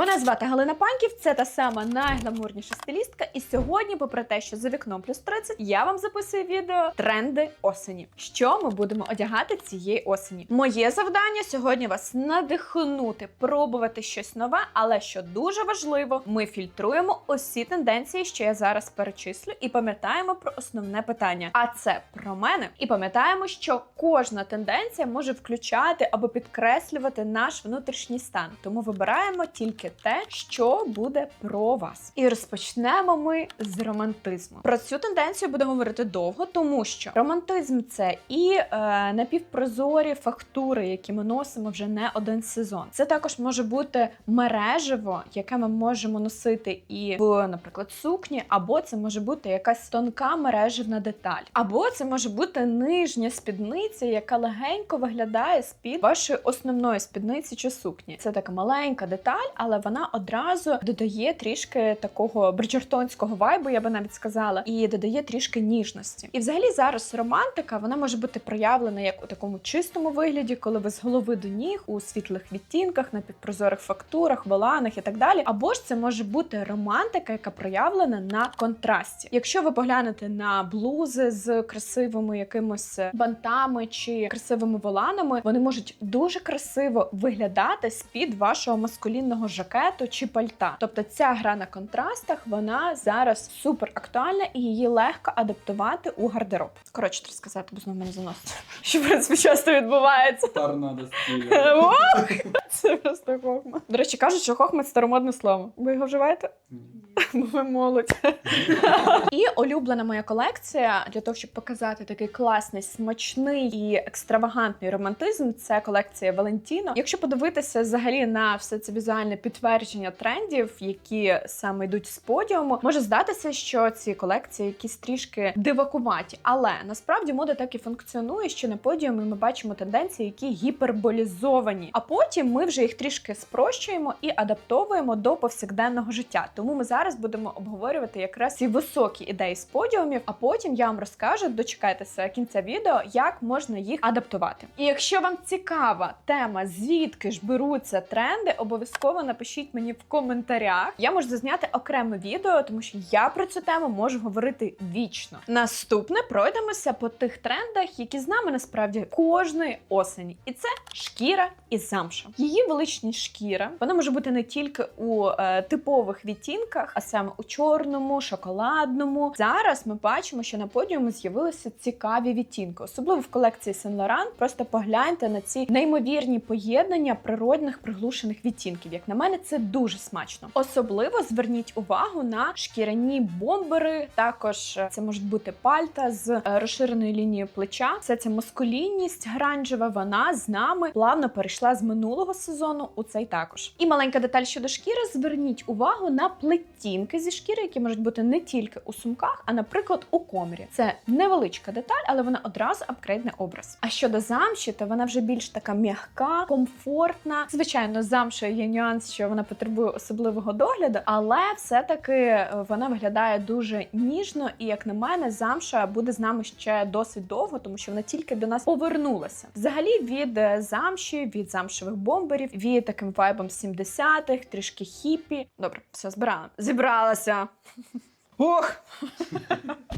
Мене звати Галина Панків, це та сама найгламурніша стилістка. І сьогодні, попри те, що за вікном плюс 30, я вам записую відео тренди осені. Що ми будемо одягати цієї осені? Моє завдання сьогодні вас надихнути, пробувати щось нове, але що дуже важливо, ми фільтруємо усі тенденції, що я зараз перечислю, і пам'ятаємо про основне питання. А це про мене. І пам'ятаємо, що кожна тенденція може включати або підкреслювати наш внутрішній стан. Тому вибираємо тільки те, що буде про вас. І розпочнемо ми з романтизму. Про цю тенденцію буду говорити довго, тому що романтизм це і е, напівпрозорі фактури, які ми носимо вже не один сезон. Це також може бути мережево, яке ми можемо носити і в, наприклад, сукні, або це може бути якась тонка мережевна деталь, або це може бути нижня спідниця, яка легенько виглядає з-під вашої основної спідниці чи сукні. Це така маленька деталь, але вона одразу додає трішки такого бриджертонського вайбу, я би навіть сказала, і додає трішки ніжності. І взагалі зараз романтика вона може бути проявлена як у такому чистому вигляді, коли ви з голови до ніг у світлих відтінках, на підпрозорих фактурах, воланах і так далі. Або ж це може бути романтика, яка проявлена на контрасті. Якщо ви поглянете на блузи з красивими якимось бантами чи красивими воланами, вони можуть дуже красиво виглядати з-під вашого маскулінного жакету чи пальта. Тобто ця гра на контрастах вона зараз супер актуальна і її легко адаптувати у гардероб. Коротше, треба сказати, бо знову мене заносить. Що в принципі часто відбувається. Торнадо. Ох, Це просто хохма. До речі, кажуть, що хохма це старомодне слово. Ви його вживаєте? Бо ви молодь. І улюблена моя колекція для того, щоб показати такий класний, смачний і екстравагантний романтизм. Це колекція Валентіно. Якщо подивитися взагалі на все це візуальне підтвердження трендів, які саме йдуть з подіуму, може здатися, що ці колекції якісь трішки дивакуваті. Але насправді мода так і функціонує, що на подіумі ми бачимо тенденції, які гіперболізовані. А потім ми вже їх трішки спрощуємо і адаптовуємо до повсякденного життя. Тому ми зараз будемо обговорювати якраз ці високі ідеї з подіумів, а потім я вам розкажу, дочекайтеся кінця відео, як можна їх адаптувати. І якщо вам цікава тема, звідки ж беруться тренди, обов'язково напишіть мені в коментарях. Я можу зазняти окреме відео, тому що я про цю тему можу говорити вічно. Наступне пройдемося по тих трендах, які з нами насправді кожної осені, і це шкіра і замша. Її величність шкіра вона може бути не тільки у е, типових відтінках, а саме у чорному, шоколадному. Зараз ми бачимо, що на подіумі з'явилися цікаві відтінки, особливо в колекції Saint Laurent. Просто погляньте на ці неймовірні поєднання природних приглушених відтінків. Як на мене, це дуже смачно. Особливо зверніть увагу на шкіряні бомбери. Також е, це можуть бути пальта з е, розширеною лінією плеча. Все це маскулінність гранжева. Вона з нами плавно перейшла з минулого сезону у цей також. І маленька деталь щодо шкіри. Зверніть увагу на плетінки зі шкіри, які можуть бути не тільки у сумках, а наприклад, у комірі. Це невеличка деталь, але вона одразу апгрейдне образ. А щодо замші, то вона вже більш така м'яка, комфортна. Звичайно, замшою є нюанс, що вона потребує особливого догляду, але все-таки е, вона виглядає дуже ніжно, і як на мене, замша буде з нами ще досить довго, тому що вона тільки до нас повернулася. Взагалі від е, замші, від замшевих бомберів, від таким вайбом 70-х, трішки хіпі. Добре, все збирала. Зібралася. Ох!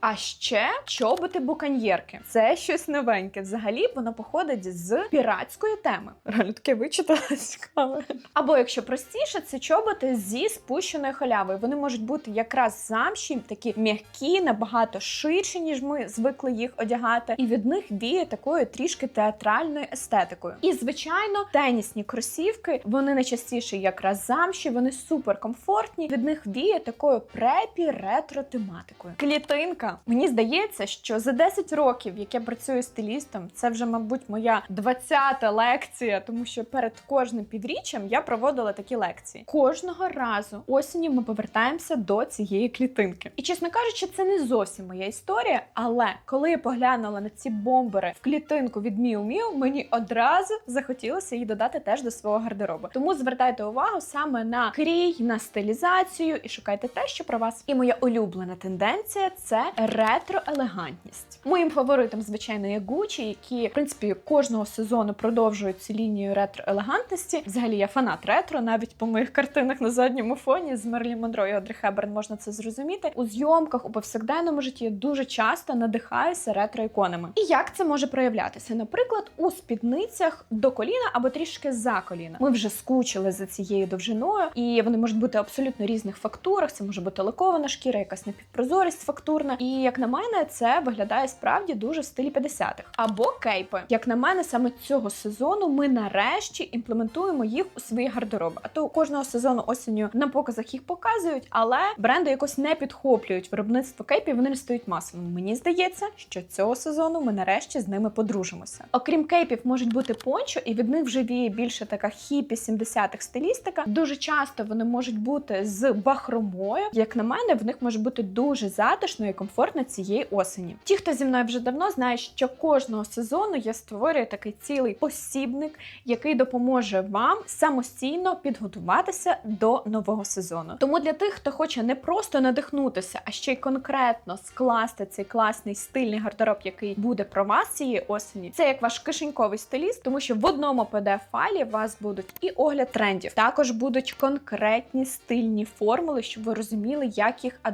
А ще чоботи буканьєрки. Це щось новеньке. Взагалі воно походить з піратської теми. Реально таке вичитала цікаве. Або якщо простіше, це чоботи зі спущеною халявою. Вони можуть бути якраз замші, такі м'які, набагато ширші, ніж ми звикли їх одягати, і від них віє такою трішки театральною естетикою. І звичайно, тенісні кросівки, вони найчастіше якраз замші, вони супер комфортні. Від них віє такою препі ретро тематикою. Клітинка. Мені здається, що за 10 років, як я працюю стилістом, це вже, мабуть, моя 20-та лекція, тому що перед кожним півріччям я проводила такі лекції. Кожного разу осінню ми повертаємося до цієї клітинки. І чесно кажучи, це не зовсім моя історія. Але коли я поглянула на ці бомбери в клітинку від Miu Miu, мені одразу захотілося їх додати теж до свого гардеробу. Тому звертайте увагу саме на крій, на стилізацію і шукайте те, що про вас. І моя улюблена улюблена тенденція це ретро-елегантність. Моїм фаворитом, звичайно, є Gucci, які в принципі кожного сезону продовжують цю лінію ретро-елегантності. Взагалі я фанат ретро, навіть по моїх картинах на задньому фоні з Мерлі Монро і Одрі Хеберн можна це зрозуміти. У зйомках у повсякденному житті я дуже часто надихаюся ретро-іконами. І як це може проявлятися? Наприклад, у спідницях до коліна або трішки за коліна. Ми вже скучили за цією довжиною, і вони можуть бути абсолютно різних фактурах. Це може бути лакована шкіра, якась напівпрозорість фактурна. І як на мене, це виглядає справді дуже в стилі 50-х. Або кейпи. Як на мене, саме цього сезону ми нарешті імплементуємо їх у свої гардероби. А то кожного сезону осінню на показах їх показують, але бренди якось не підхоплюють виробництво кейпів. Вони не стають масовими. Мені здається, що цього сезону ми нарешті з ними подружимося. Окрім кейпів, можуть бути пончо, і від них вже віє більше така хіпі 70-х стилістика. Дуже часто вони можуть бути з бахромою. Як на мене, в них може бути дуже затишно і комфортно цієї осені. Ті, хто зі мною вже давно знає, що кожного сезону я створюю такий цілий посібник, який допоможе вам самостійно підготуватися до нового сезону. Тому для тих, хто хоче не просто надихнутися, а ще й конкретно скласти цей класний стильний гардероб, який буде про вас цієї осені, це як ваш кишеньковий стиліст, тому що в одному pdf файлі у вас будуть і огляд трендів, також будуть конкретні стильні формули, щоб ви розуміли, як їх адаптувати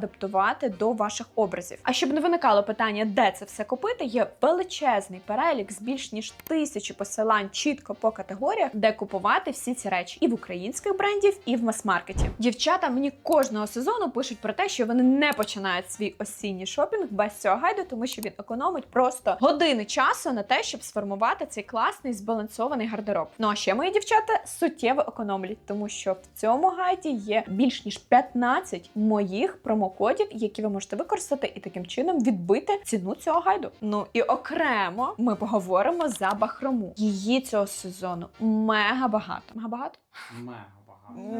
до ваших образів. А щоб не виникало питання, де це все купити, є величезний перелік з більш ніж тисячі посилань чітко по категоріях, де купувати всі ці речі і в українських брендів, і в мас-маркеті. Дівчата мені кожного сезону пишуть про те, що вони не починають свій осінній шопінг без цього гайду, тому що він економить просто години часу на те, щоб сформувати цей класний збалансований гардероб. Ну а ще мої дівчата суттєво економлять, тому що в цьому гайді є більш ніж 15 моїх промокодів, які ви можете використати і таким чином відбити ціну цього гайду. Ну і окремо ми поговоримо за бахрому. Її цього сезону мега багато. Мега багато? Мега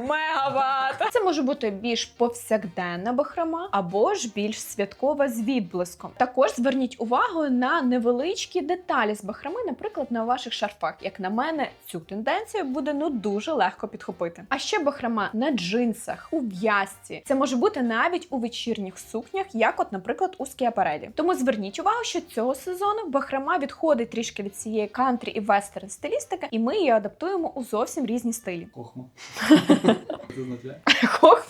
багато. Це може бути більш повсякденна бахрома або ж більш святкова з відблиском. Також зверніть увагу на невеличкі деталі з бахроми, наприклад, на ваших шарфах. Як на мене, цю тенденцію буде ну дуже легко підхопити. А ще бахрома на джинсах, у в'язці. Це може бути навіть у вечірніх сукнях, як, от, наприклад, у скіапарелі. Тому зверніть увагу, що цього сезону бахрома відходить трішки від цієї кантрі і вестерн стилістики, і ми її адаптуємо у зовсім різні стилі. Кохма. Це означає? Хох?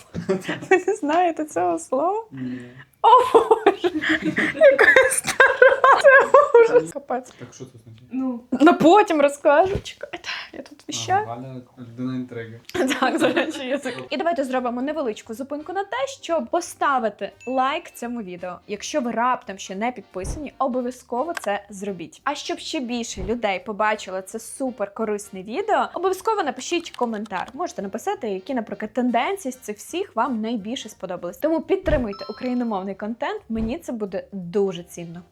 Ви не знаєте цього слова? Ні. О боже, яка стара. Це ужас. Капець. Так що це означає? Ну, Ну потім розкажу. Чекайте, Галя людина інтриги. Так, до речі, є таке. І давайте зробимо невеличку зупинку на те, щоб поставити лайк цьому відео. Якщо ви раптом ще не підписані, обов'язково це зробіть. А щоб ще більше людей побачили це супер корисне відео, обов'язково напишіть коментар. Можете написати, які, наприклад, тенденції з цих всіх вам найбільше сподобались. Тому підтримуйте україномовний контент. Мені це буде дуже цінно.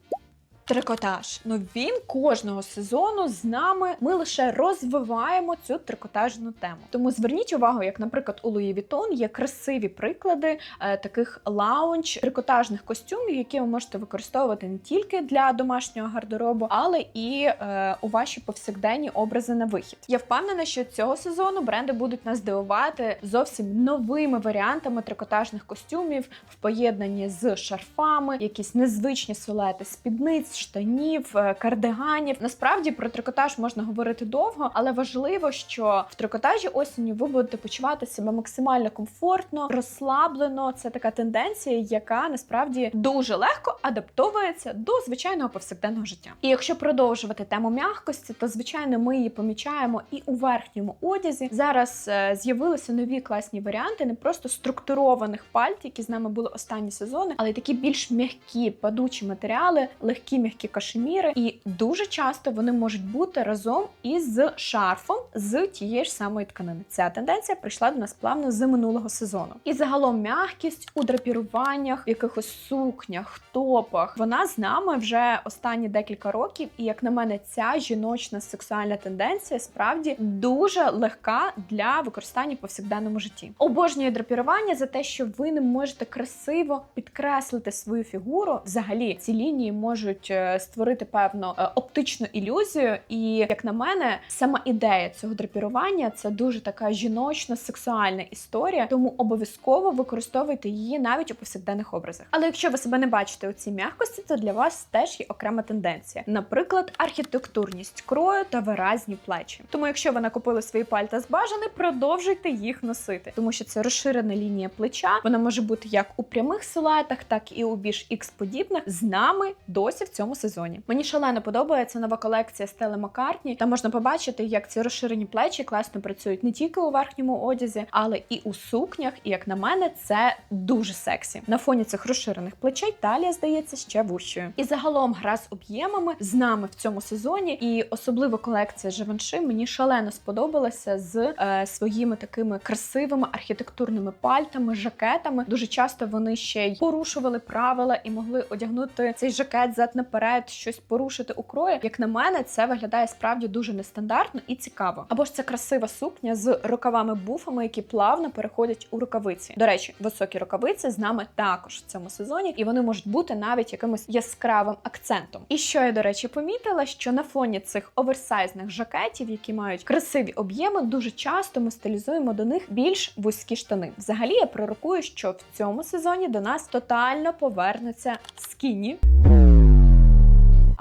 Трикотаж. Ну він кожного сезону з нами. Ми лише розвиваємо цю трикотажну тему. Тому зверніть увагу, як, наприклад, у Louis Vuitton є красиві приклади е, таких лаунж трикотажних костюмів, які ви можете використовувати не тільки для домашнього гардеробу, але і е, у ваші повсякденні образи на вихід. Я впевнена, що цього сезону бренди будуть нас дивувати зовсім новими варіантами трикотажних костюмів в поєднанні з шарфами, якісь незвичні силуети спідниць, штанів, е, кардиганів. Насправді про трикотаж можна говорити довго, але важливо, що в трикотажі осінню ви будете почувати себе максимально комфортно, розслаблено. Це така тенденція, яка насправді дуже легко адаптовується до звичайного повсякденного життя. І якщо продовжувати тему м'якості, то звичайно ми її помічаємо і у верхньому одязі. Зараз е, з'явилися нові класні варіанти, не просто структурованих пальт, які з нами були останні сезони, але й такі більш м'які падучі матеріали, легкі м'які кашеміри. І дуже часто вони можуть бути разом із шарфом з тієї ж самої тканини. Ця тенденція прийшла до нас плавно з минулого сезону. І загалом м'якість у драпіруваннях, в якихось сукнях, топах. Вона з нами вже останні декілька років. І як на мене, ця жіночна сексуальна тенденція справді дуже легка для використання в повсякденному житті. Обожнюю драпірування за те, що ви не можете красиво підкреслити свою фігуру. Взагалі ці лінії можуть е, створити певну е, оптичну ілюзію. І як на мене, сама ідея цього драпірування це дуже така жіночна, сексуальна історія. Тому обов'язково використовуйте її навіть у повсякденних образах. Але якщо ви себе не бачите у цій м'якості, то для вас теж є окрема тенденція. Наприклад, архітектурність крою та виразні плечі. Тому, якщо ви накупили свої пальта з бажани, продовжуйте їх носити, тому що це розширена лінія плеча. Вона може бути як у прямих силуетах, так і у більш ікс подібних з нами досі в цьому сезоні. Мені шалено подобається нова колекція Стели Маккартні. Там можна побачити, як ці розширені плечі класно працюють не тільки у верхньому одязі, але і у сукнях. І як на мене, це дуже сексі. На фоні цих розширених плечей талія здається ще вущою. І загалом гра з об'ємами з нами в цьому сезоні, і особливо колекція Живанши мені шалено сподобалася з е, своїми такими красивими архітектурними пальтами, жакетами. Дуже часто вони ще й порушували правила і могли одягнути цей жакет зад наперед, щось порушити у крої. Як на мене, це виглядає справді дуже нестандартно і цікаво. Або ж це красива сукня з рукавами буфами, які плавно переходять у рукавиці. До речі, високі рукавиці з нами також в цьому сезоні, і вони можуть бути навіть якимось яскравим акцентом. І що я до речі помітила, що на фоні цих оверсайзних жакетів, які мають красиві об'єми, дуже часто ми стилізуємо до них більш вузькі штани. Взагалі я пророкую, що в цьому сезоні до нас тотально повернуться скіні.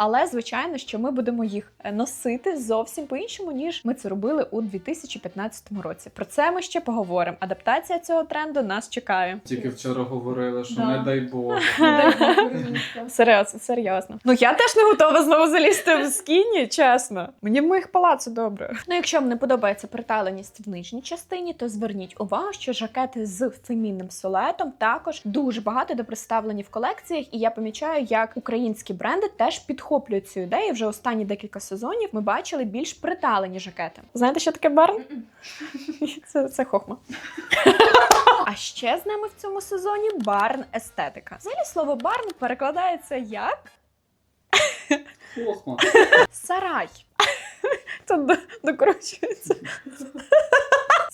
Але звичайно, що ми будемо їх е, носити зовсім по-іншому, ніж ми це робили у 2015 році. Про це ми ще поговоримо. Адаптація цього тренду нас чекає. Тільки вчора говорили, що Да. не дай Бог. Серйозно, серйозно. Ну я теж не готова знову залізти в скіні, чесно. Мені в моїх палацу добре. Ну, якщо вам не подобається приталеність в нижній частині, то зверніть увагу, що жакети з фемінним силуетом також дуже багато де представлені в колекціях, і я помічаю, як українські бренди теж підхоплюють цю ідею. Вже останні декілька сезонів ми бачили більш приталені жакети. Знаєте, що таке барн? Це, це хохма. А ще з нами в цому сезоні барн естетика. Взагалі слово барн перекладається як Хохма. сарай. Тут докручується.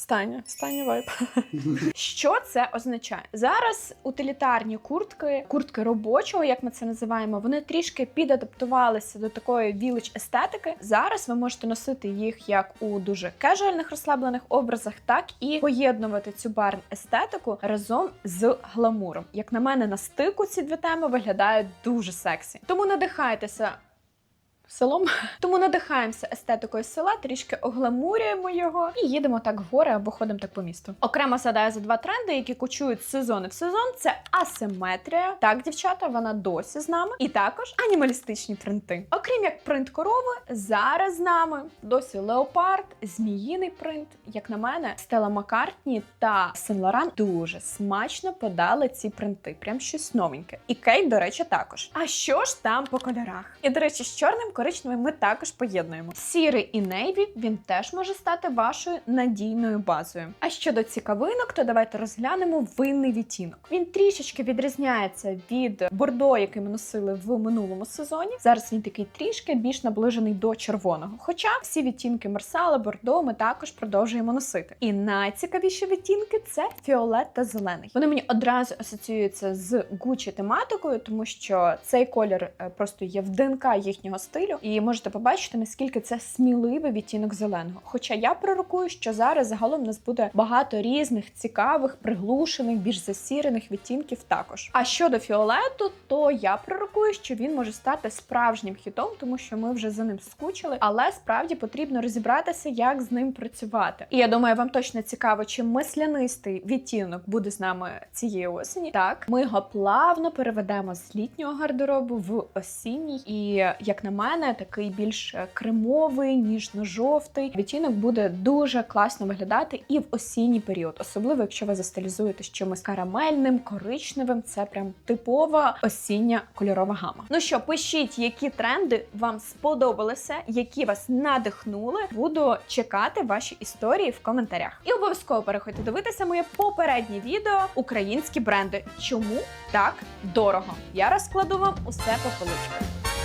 Стання, стання вайп. Що це означає? Зараз утилітарні куртки, куртки робочого, як ми це називаємо, вони трішки підадаптувалися до такої вілич естетики. Зараз ви можете носити їх як у дуже кежуальних розслаблених образах, так і поєднувати цю барн естетику разом з гламуром. Як на мене, на стику ці дві теми виглядають дуже сексі. Тому надихайтеся селом. Тому надихаємося естетикою села, трішки огламурюємо його і їдемо так в гори або ходимо так по місту. Окремо згадаю за два тренди, які кочують з сезону в сезон. Це асиметрія. Так, дівчата, вона досі з нами. І також анімалістичні принти. Окрім як принт корови, зараз з нами досі леопард, зміїний принт. Як на мене, Стела Маккартні та Сен Лоран дуже смачно подали ці принти. Прям щось новеньке. І Кейт, до речі, також. А що ж там по кольорах? І до речі, з чорним коричневим ми також поєднуємо. Сірий і нейві він теж може стати вашою надійною базою. А щодо цікавинок, то давайте розглянемо винний відтінок. Він трішечки відрізняється від бордо, який ми носили в минулому сезоні. Зараз він такий трішки більш наближений до червоного. Хоча всі відтінки Марсала, бордо ми також продовжуємо носити. І найцікавіші відтінки це фіолет та зелений. Вони мені одразу асоціюються з Gucci тематикою, тому що цей колір е, просто є в ДНК їхнього стилю, і можете побачити наскільки це сміливий відтінок зеленого. Хоча я пророкую, що зараз загалом у нас буде багато різних цікавих, приглушених, більш засірених відтінків також. А щодо фіолету, то я пророкую, що він може стати справжнім хітом, тому що ми вже за ним скучили, але справді потрібно розібратися, як з ним працювати. І я думаю, вам точно цікаво, чи мислянистий відтінок буде з нами цієї осені. Так, ми його плавно переведемо з літнього гардеробу в осінній, і як на мене, такий більш е, кремовий, ніжно-жовтий відтінок буде дуже класно виглядати і в осінній період, особливо якщо ви застилізуєте з чимось карамельним, коричневим. Це прям типова осіння кольорова гама. Ну що, пишіть, які тренди вам сподобалися, які вас надихнули. Буду чекати ваші історії в коментарях. І обов'язково переходьте дивитися моє попереднє відео українські бренди. Чому так дорого? Я розкладу вам усе по поличках.